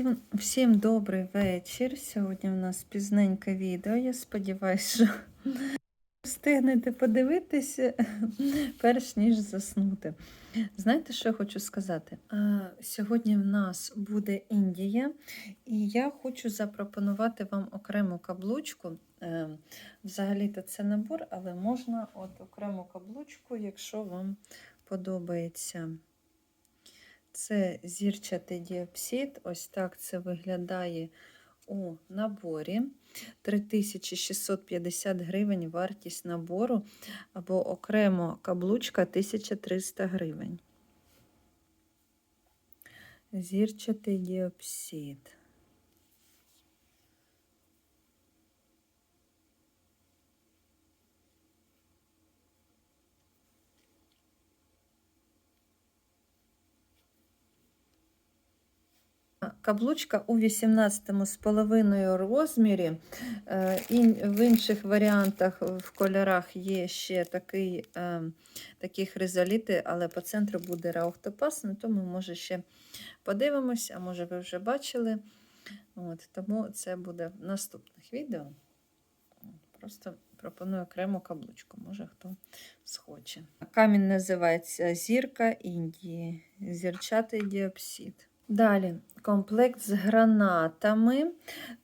Всім, всім добрий вечір. Сьогодні в нас пізненьке відео. Я сподіваюся, що встигнете подивитися, перш ніж заснути. Знаєте, що я хочу сказати? Сьогодні в нас буде Індія, і я хочу запропонувати вам окрему каблучку. Е, Взагалі-то це набор, але можна от окрему каблучку, якщо вам подобається. Це зірчатий діапсид. Ось так це виглядає у наборі. 3650 гривень вартість набору, або окремо каблучка 1300 гривень. Зірчатий діапсид. Каблучка у 18,5 розмірі. Е, І в інших варіантах в кольорах є ще такий, е, такі хризоліти, але по центру буде раухтопас, ну, тому може ще подивимось, а може ви вже бачили. От, Тому це буде в наступних відео. Просто пропоную окрему каблучку, може хто схоче. Камінь називається Зірка Індії, зірчатий діапсид. Далі комплект з гранатами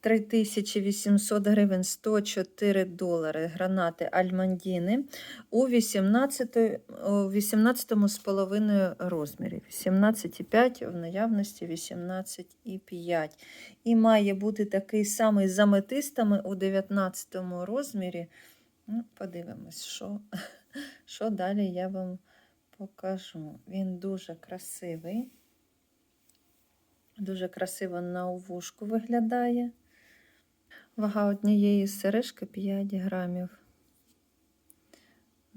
3800 гривень 104 долари. Гранати Альмандіни у 18,5 18 розмірі. 18,5 в наявності 18,5. І має бути такий самий з аметистами у 19 розмірі. Ну, Подивимось, що, що далі я вам покажу. Він дуже красивий. Дуже красиво на увушку виглядає. Вага однієї сережки 5 грамів.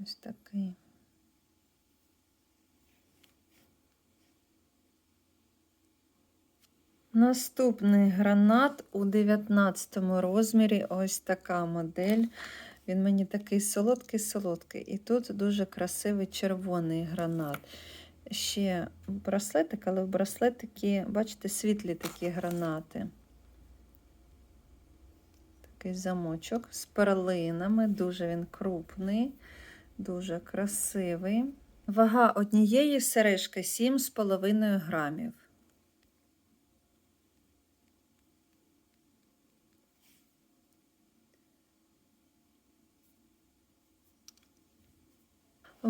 Ось такий. Наступний гранат у 19 розмірі. Ось така модель. Він мені такий солодкий-солодкий. І тут дуже красивий червоний гранат ще браслетик, але в браслетики, бачите, світлі такі гранати. Такий замочок з перлинами, дуже він крупний, дуже красивий. Вага однієї сережки 7,5 грамів.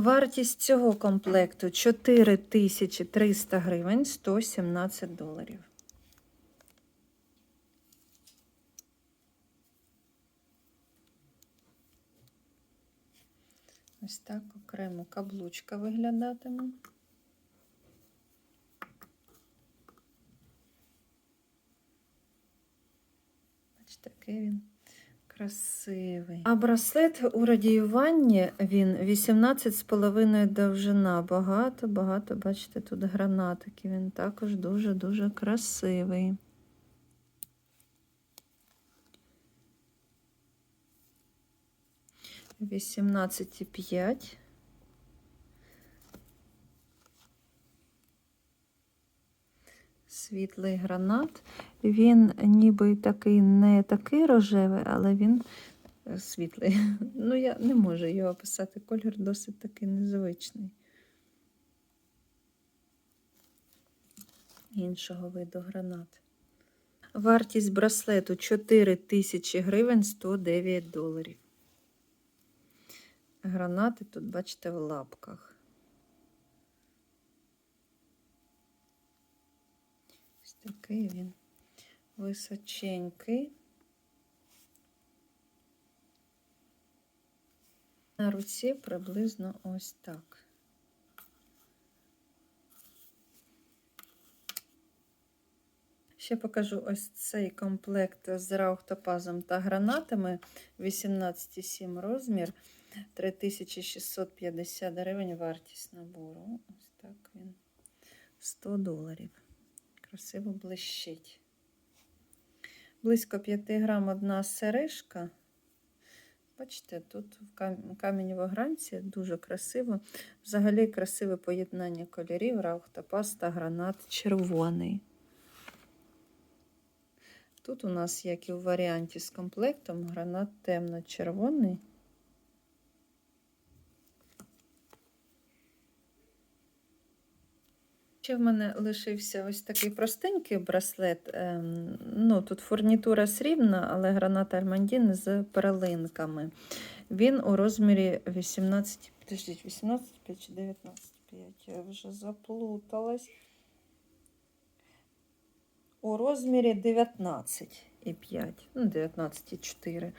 Вартість цього комплекту 4300 гривень 117 доларів. Ось так окремо каблучка виглядатиме. Бачите, такий він красивий. А браслет у радіюванні він 18,5 довжина. Багато, багато, бачите, тут гранатики. Він також дуже-дуже красивий. Вісімнадцять і п'ять. Світлий гранат. Він ніби такий не такий рожевий, але він е, світлий. Ну, я не можу його описати. Колір досить такий незвичний. Іншого виду гранат. Вартість браслету 4 тисячі гривень 109 доларів. Гранати тут, бачите, в лапках. Ось такий він височенький. На руці приблизно ось так. Ще покажу ось цей комплект з раухтопазом та гранатами 18,7 розмір, 3650 гривень вартість набору. Ось так він 100 доларів. Красиво блищить. Близько 5 грам одна сережка. Бачите, тут в камінь в огранці дуже красиво. Взагалі красиве поєднання кольорів, раухтопас та гранат червоний. Тут у нас, як і в варіанті з комплектом, гранат темно-червоний. Ще в мене лишився ось такий простенький браслет. ем, Ну, тут фурнітура срібна, але гранат Альмандін з перлинками. Він у розмірі 18, подождіть, 18 5 чи 19 5. Я вже заплуталась. У розмірі 19,5, ну, 19,4.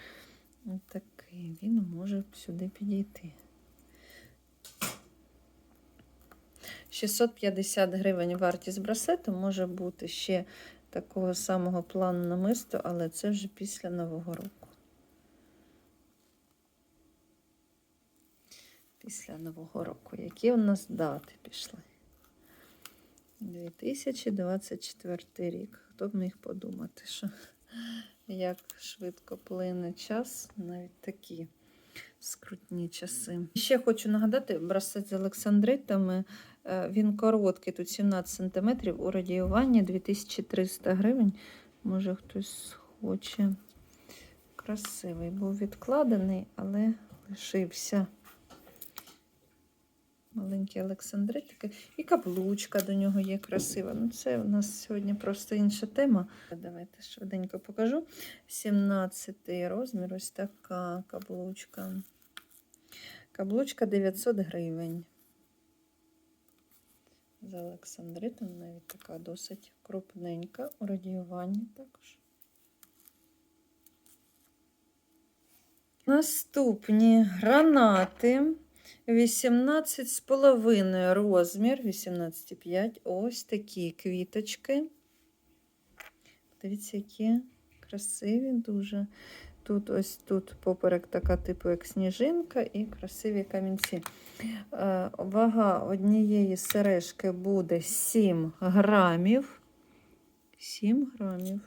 Такий він може сюди підійти. 650 гривень вартість браслету може бути ще такого самого плану намисту, але це вже після Нового року. Після Нового року. Які у нас дати пішли? 2024 рік. Хто б міг подумати, що як швидко плине час, навіть такі скрутні часи. Ще хочу нагадати, браслет з Олександритами. Е, Він короткий, тут 17 см, у радіюванні 2300 гривень. Може хтось хоче. Красивий був відкладений, але лишився. Маленький Олександритики. І каблучка до нього є красива. Ну, це у нас сьогодні просто інша тема. Давайте швиденько покажу. 17 розмір, ось така каблучка. Каблучка 900 гривень. З Олександритом навіть така досить крупненька у радіюванні також. Наступні гранати 18,5 розмір, 18,5. Ось такі квіточки. Дивіться, які красиві дуже. Тут ось тут поперек така, типу, як сніжинка, і красиві камінці. Е, Вага однієї сережки буде 7 грамів. 7 грамів.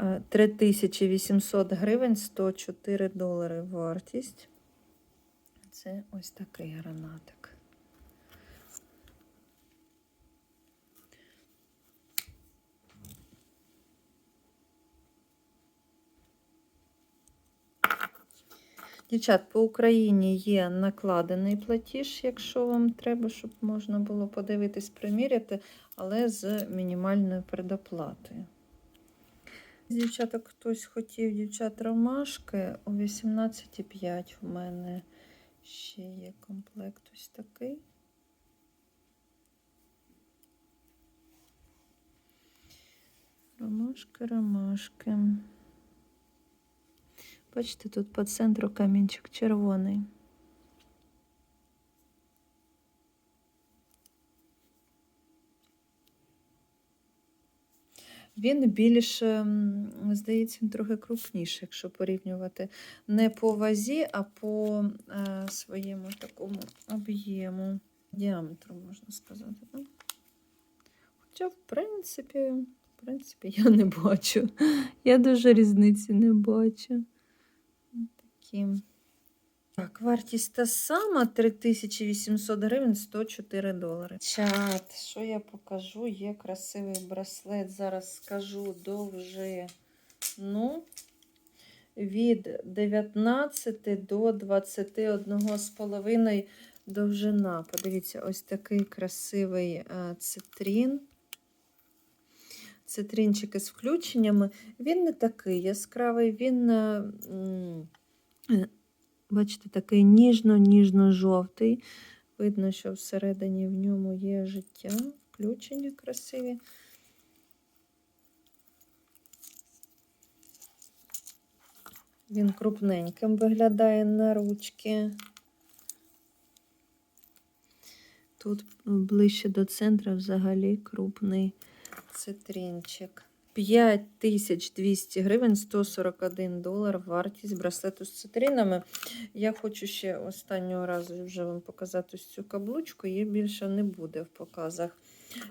Е, 3800 гривень, 104 долари вартість. Це ось такий гранатик. Дівчат, по Україні є накладений платіж, якщо вам треба, щоб можна було подивитись, приміряти, але з мінімальною предоплатою. З Дівчаток хтось хотів, дівчат ромашки у 18,5 в мене ще є комплект ось такий. Ромашки, ромашки. Бачите, тут по центру камінчик червоний. Він більш, здається, він трохи крупніший, якщо порівнювати не по вазі, а по е, своєму такому об'єму, діаметру, можна сказати. Да? Хоча, в принципі, в принципі, я не бачу. Я дуже різниці не бачу. Такі. Так, вартість та сама 3800 гривень 104 долари. Чат, що я покажу? Є красивий браслет. Зараз скажу довжину від 19 до 21,5 довжина. Подивіться, ось такий красивий е, цитрін. Цитринчики з включеннями. Він не такий яскравий, він. Бачите, такий ніжно-ніжно-жовтий. Видно, що всередині в ньому є життя, включення красиві. Він крупненьким виглядає на ручки. Тут ближче до центру взагалі крупний цитринчик. 5200 гривень, 141 долар вартість браслету з цитринами. Я хочу ще останнього разу вже вам показати ось цю каблучку, її більше не буде в показах.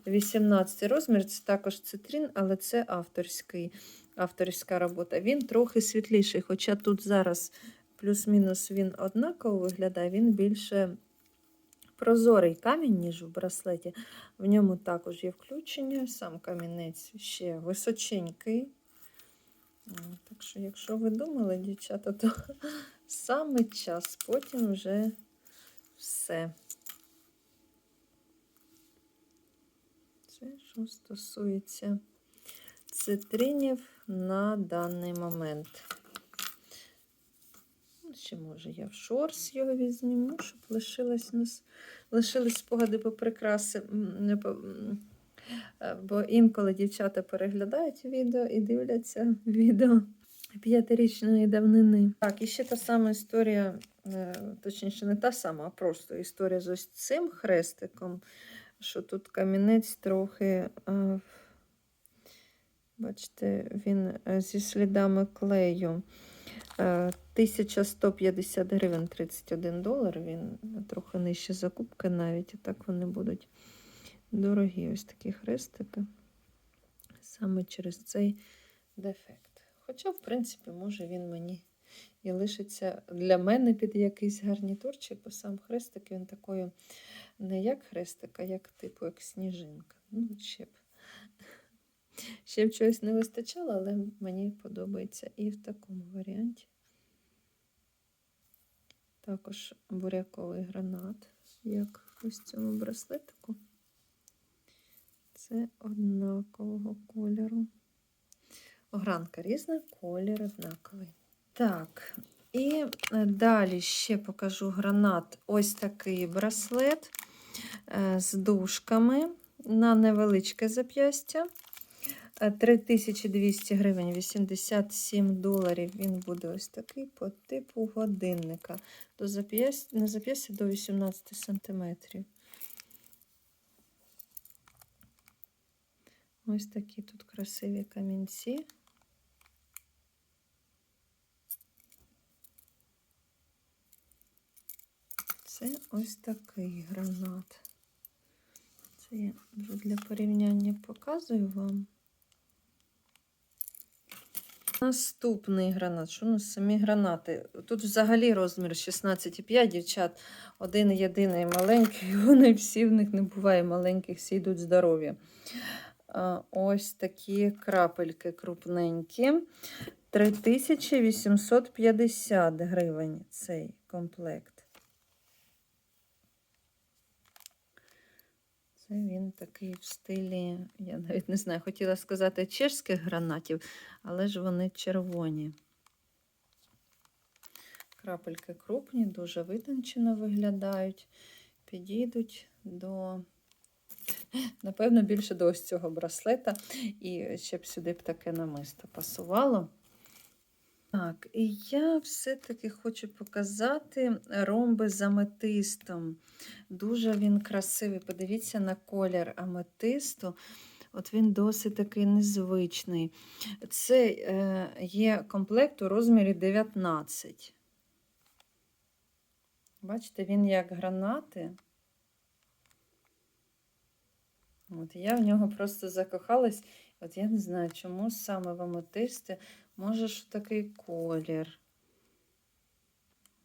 18 розмір, це також цитрин, але це авторський, авторська робота. Він трохи світліший, хоча тут зараз плюс-мінус він однаково виглядає, він більше прозорий камінь, ніж в браслеті. В ньому також є включення, сам камінець ще височенький. Так що, якщо ви думали, дівчата, то саме час, потім вже все. Це що стосується цитринів на даний момент. Ще може я в шорс його візьму, щоб лишилось у нас лишились спогади по прикраси. Е, Бо інколи дівчата переглядають відео і дивляться відео п'ятирічної давнини. Так, і ще та сама історія, е, точніше, не та сама, а просто історія з ось цим хрестиком, що тут камінець трохи. е, Бачите, він зі слідами клею. Е, 1150 гривень 31 долар. Він трохи нижче закупки навіть, і так вони будуть дорогі. Ось такі хрестики. Саме через цей дефект. Хоча, в принципі, може він мені і лишиться для мене під якийсь гарнітурчик, бо сам хрестик він такою не як хрестик, а як типу як сніжинка. Ну, ще б. Ще б чогось не вистачало, але мені подобається і в такому варіанті. Також буряковий гранат, як ось цьому браслетику. Це однакового кольору. Огранка різна, колір однаковий. Так, і е, далі ще покажу гранат. Ось такий браслет е, з дужками на невеличке зап'ястя. Е, 3200 гривень, 87 доларів. Він буде ось такий по типу годинника. До зап'ястя, на зап'ястя до 18 сантиметрів. Ось такі тут красиві камінці. Це ось такий гранат. Це я для порівняння показую вам. Наступний гранат. Що у нас самі гранати? Тут взагалі розмір 16,5 дівчат. Один єдиний маленький. Вони всі в них не буває маленьких, всі йдуть здорові. Ось такі крапельки крупненькі. 3850 гривень цей комплект. Це він такий в стилі, я навіть не знаю, хотіла сказати чешських гранатів, але ж вони червоні. Крапельки крупні, дуже витончено виглядають, підійдуть до, напевно, більше до ось цього браслета. І ще б сюди б таке намисто пасувало. Так, і я все-таки хочу показати ромби з аметистом. Дуже він красивий. Подивіться на колір аметисту. От він досить такий незвичний. Це е, є комплект у розмірі 19. Бачите, він як гранати. От я в нього просто закохалась. От я не знаю, чому саме в аметисти. Може, що такий колір.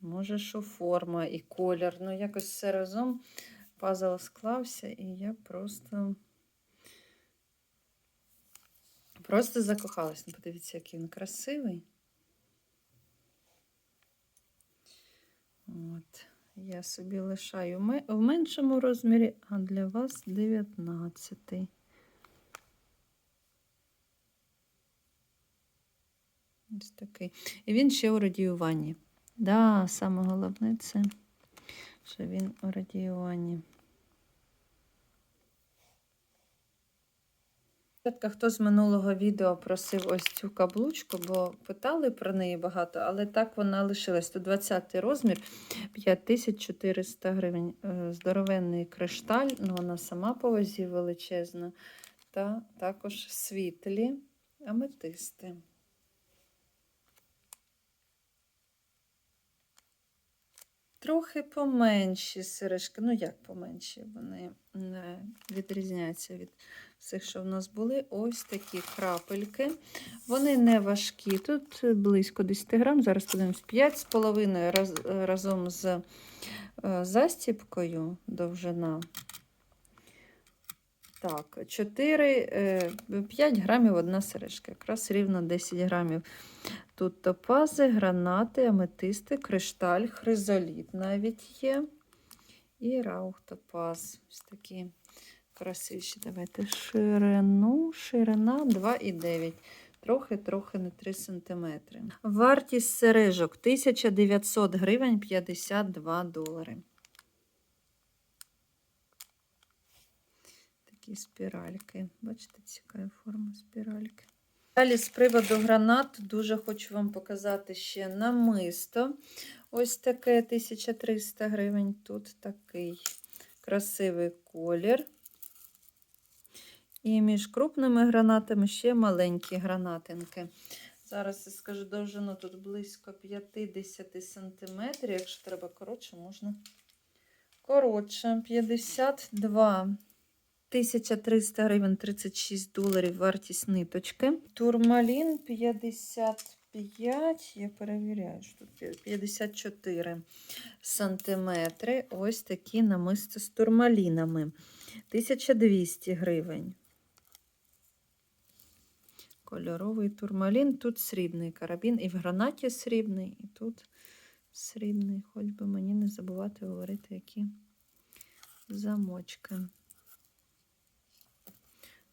Може, що форма і колір. Ну, якось все разом пазл склався, і я просто. Просто закохалась. Ну, подивіться, який він красивий. От. Я собі лишаю в меншому розмірі, а для вас 19. Ось такий. І він ще у радіюванні. Да, саме головне це, що він у радіюванні. Хто з минулого відео просив ось цю каблучку, бо питали про неї багато, але так вона лишилась. 120 розмір, 5400 гривень. Е, Здоровенний кришталь, ну вона сама по вазі величезна. Та також світлі аметисти. Трохи поменші сережки. Ну, як поменші, вони не відрізняються від всіх, що в нас були, ось такі крапельки. Вони не важкі. Тут близько 10 грам, зараз подивимось 5,5 раз, разом з е, застіпкою довжина. Так, 4, 5 грамів одна сережка, якраз рівно 10 грамів. Тут топази, гранати, аметисти, кришталь, хризоліт навіть є. І раух топаз. Ось такі красивіші. Давайте ширину, ширина 2,9. Трохи-трохи не 3 см. Вартість сережок 1900 гривень 52 долари. Такі спіральки. Бачите, цікава форма спіральки. Далі з приводу гранат дуже хочу вам показати ще намисто. Ось таке 1300 гривень. Тут такий красивий колір. І між крупними гранатами ще маленькі гранатинки. Зараз я скажу довжину тут близько 50 см. Якщо треба коротше, можна коротше. 52 1300 гривень 36 доларів вартість ниточки. Турмалін 55, я перевіряю, що тут 54 сантиметри. Ось такі намисти з турмалінами. 1200 гривень. Кольоровий турмалін. Тут срібний карабін. І в гранаті срібний, і тут срібний. Хоч би мені не забувати говорити, які замочки.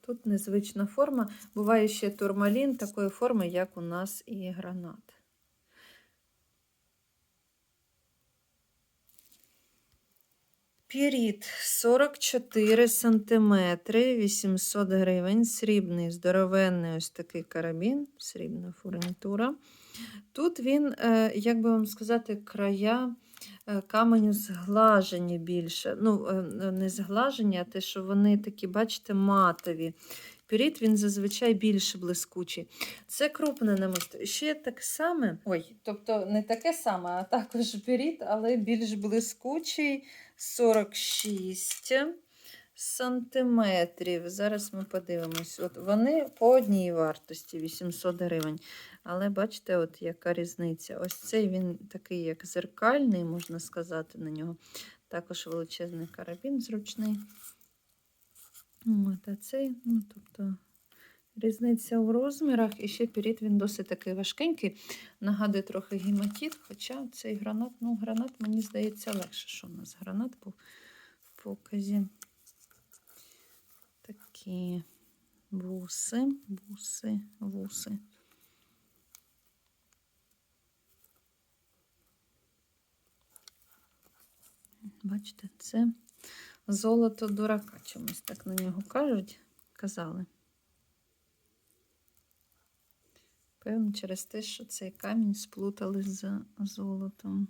Тут незвична форма. Буває ще турмалін такої форми, як у нас і гранат. Піріт 44 см, 800 гривень, срібний, здоровенний ось такий карабін, срібна фурнітура. Тут він, е, як би вам сказати, края каменю зглажені більше. Ну, е, не зглажені, а те, що вони такі, бачите, матові. Піріт він зазвичай більш блискучий. Це крупне намисто. Ще так саме, ой, тобто не таке саме, а також піріт, але більш блискучий 46 сантиметрів. Зараз ми подивимось. От Вони по одній вартості 800 гривень. Але бачите, от яка різниця. Ось цей він такий, як зеркальний, можна сказати, на нього. Також величезний карабін зручний. От, а цей, ну, тобто, різниця у розмірах. І ще перід він досить такий важкенький. Нагадує трохи гематит, хоча цей гранат, ну, гранат, мені здається, легше, що у нас гранат був в показі. Такі вуси, вуси, вуси. Бачите, це золото дурака, чомусь так на нього кажуть, казали. Певно, через те, що цей камінь сплутали з золотом.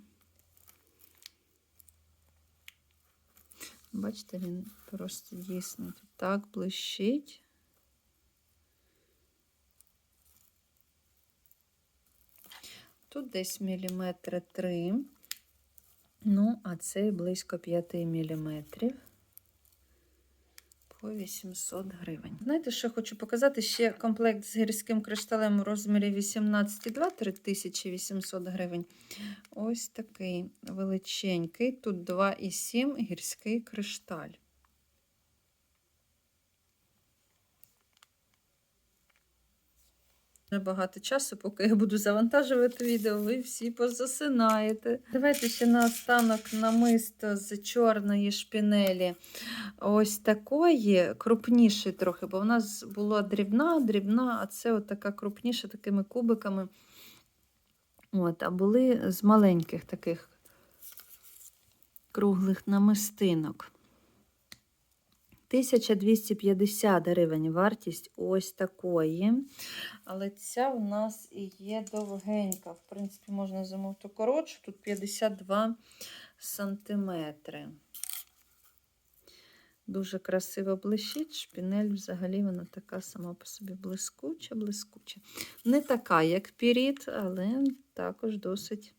Бачите, він просто дійсно тут так блищить. Тут десь міліметри три. Ну, а цей близько 5 мм по 800 гривень. Знаєте, що хочу показати? Ще комплект з гірським кришталем у розмірі 18,2 3800 гривень. Ось такий величенький. Тут 2,7 гірський кришталь. Багато часу, поки я буду завантажувати відео, ви всі позасинаєте. Давайте ще наостанок намисто з чорної шпінелі. Ось такої, крупнішої трохи, бо в нас була дрібна, дрібна, а це така крупніша, такими кубиками. От, А були з маленьких таких круглих намистинок. 1250 гривень вартість ось такої. Але ця у нас і є довгенька. В принципі, можна замовити коротшу, тут 52 сантиметри. Дуже красиво блищить. Шпінель взагалі вона така сама по собі блискуча, блискуча. Не така, як піріт, але також досить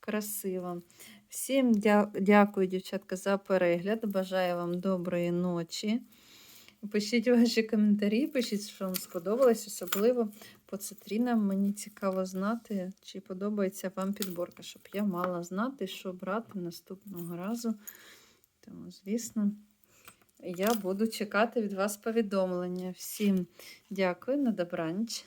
красива. Всім дя дякую, дівчатка, за перегляд. Бажаю вам доброї ночі. Пишіть ваші коментарі, пишіть, що вам сподобалось, особливо по цитрінам. Мені цікаво знати, чи подобається вам підборка, щоб я мала знати, що брати наступного разу. Тому, звісно, я буду чекати від вас повідомлення. Всім дякую, на добраніч.